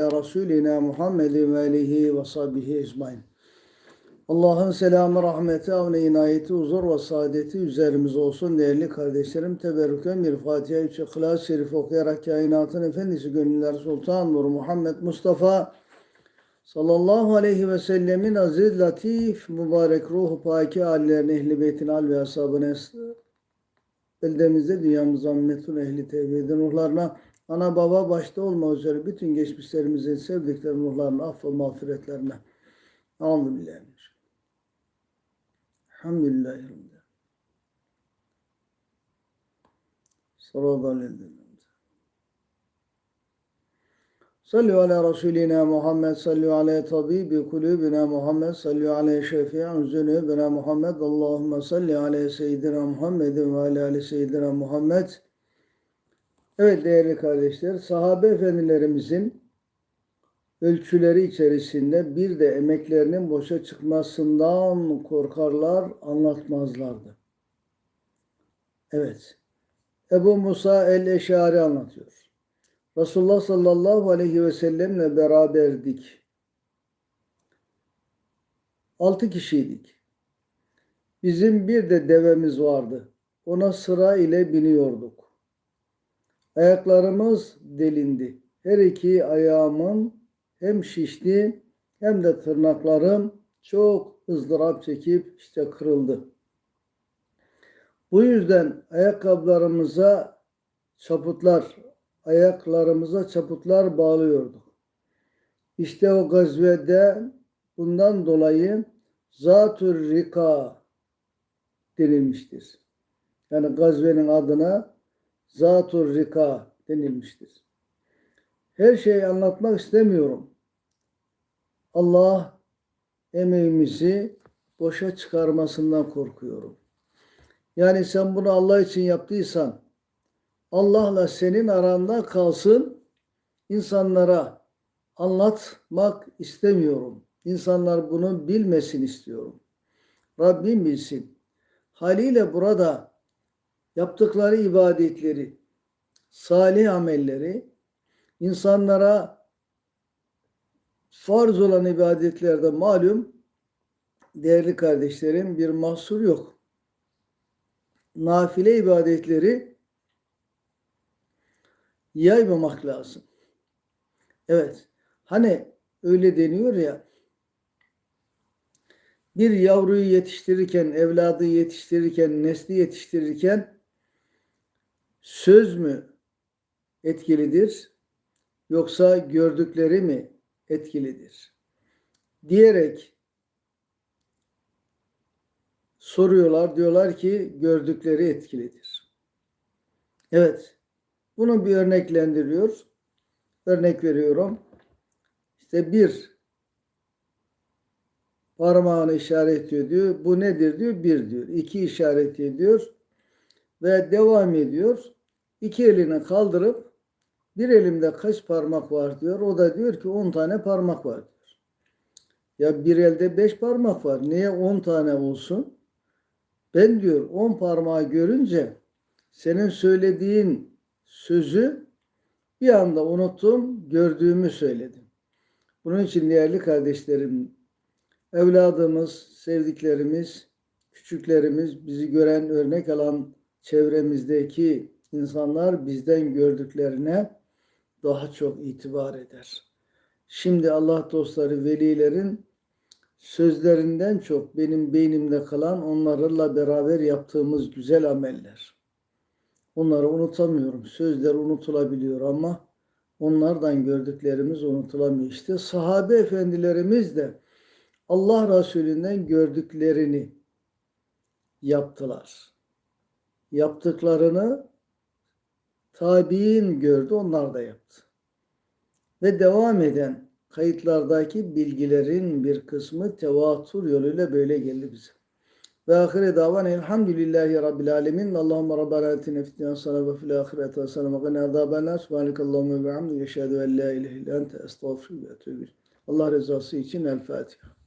Resulina Muhammedin ve alihi ve sahbihi ecmain. Allah'ın selamı, rahmeti, avne, inayeti, huzur ve saadeti üzerimize olsun değerli kardeşlerim. Teberrüken bir Fatiha-i İhlas-ı Şerif okuyarak kainatın efendisi gönüller Sultan Nur Muhammed Mustafa sallallahu aleyhi ve sellemin aziz, latif, mübarek ruhu paki hallerine, ehli beytin al ve ashabına beldemizde dünyamıza ümmetun ehli tevhidin ruhlarına ana baba başta olmak üzere bütün geçmişlerimizin sevdikleri ruhlarına affa mağfiretlerine. Alhamdülillah. Elhamdülillahi Rabbil Sallallahu aleyhi ve sellem. Ala Resulina Muhammed, sallu ala tabibi kulübina Muhammed, sallu ala şefi'an zünübina Muhammed, Allahümme salli ala seyyidina Muhammedin ve ala ali seyyidina Muhammed. Evet değerli kardeşler, sahabe efendilerimizin ölçüleri içerisinde bir de emeklerinin boşa çıkmasından korkarlar, anlatmazlardı. Evet, Ebu Musa el-Eşari anlatıyor. Resulullah sallallahu aleyhi ve sellemle beraberdik. Altı kişiydik. Bizim bir de devemiz vardı. Ona sıra ile biniyorduk. Ayaklarımız delindi. Her iki ayağımın hem şişti hem de tırnaklarım çok ızdırap çekip işte kırıldı. Bu yüzden ayakkabılarımıza çaputlar, ayaklarımıza çaputlar bağlıyorduk. İşte o gazvede bundan dolayı Zatür Rika denilmiştir. Yani gazvenin adına Zatür Rika denilmiştir. Her şeyi anlatmak istemiyorum. Allah emeğimizi boşa çıkarmasından korkuyorum. Yani sen bunu Allah için yaptıysan Allah'la senin aranda kalsın. İnsanlara anlatmak istemiyorum. İnsanlar bunu bilmesin istiyorum. Rabbim bilsin. Haliyle burada yaptıkları ibadetleri, salih amelleri insanlara farz olan ibadetlerde malum değerli kardeşlerim bir mahsur yok. Nafile ibadetleri yaymamak lazım. Evet. Hani öyle deniyor ya bir yavruyu yetiştirirken, evladı yetiştirirken, nesli yetiştirirken söz mü etkilidir yoksa gördükleri mi etkilidir? Diyerek soruyorlar. Diyorlar ki gördükleri etkilidir. Evet. Bunu bir örneklendiriyor. Örnek veriyorum. İşte bir parmağını işaret ediyor. Bu nedir diyor? Bir diyor. İki işaret ediyor. Ve devam ediyor. İki elini kaldırıp bir elimde kaç parmak var diyor. O da diyor ki on tane parmak var diyor. Ya bir elde beş parmak var. Niye on tane olsun? Ben diyor on parmağı görünce senin söylediğin sözü bir anda unuttum, gördüğümü söyledim. Bunun için değerli kardeşlerim, evladımız, sevdiklerimiz, küçüklerimiz, bizi gören, örnek alan çevremizdeki insanlar bizden gördüklerine daha çok itibar eder. Şimdi Allah dostları, velilerin sözlerinden çok benim beynimde kalan onlarla beraber yaptığımız güzel ameller. Onları unutamıyorum. Sözler unutulabiliyor ama onlardan gördüklerimiz unutulamıyor. İşte sahabe efendilerimiz de Allah Resulü'nden gördüklerini yaptılar. Yaptıklarını tabi'in gördü, onlar da yaptı. Ve devam eden kayıtlardaki bilgilerin bir kısmı tevatür yoluyla böyle geldi bize. Ve ahire davan elhamdülillahi rabbil alemin. Allahümme rabbana fid dünya sana ve fil ahireti hasene ve qina azabennar. Subhanakallahumma ve bihamdike eşhedü en la ilahe illa ente estağfiruke ve etûbü Allah rızası için El Fatiha.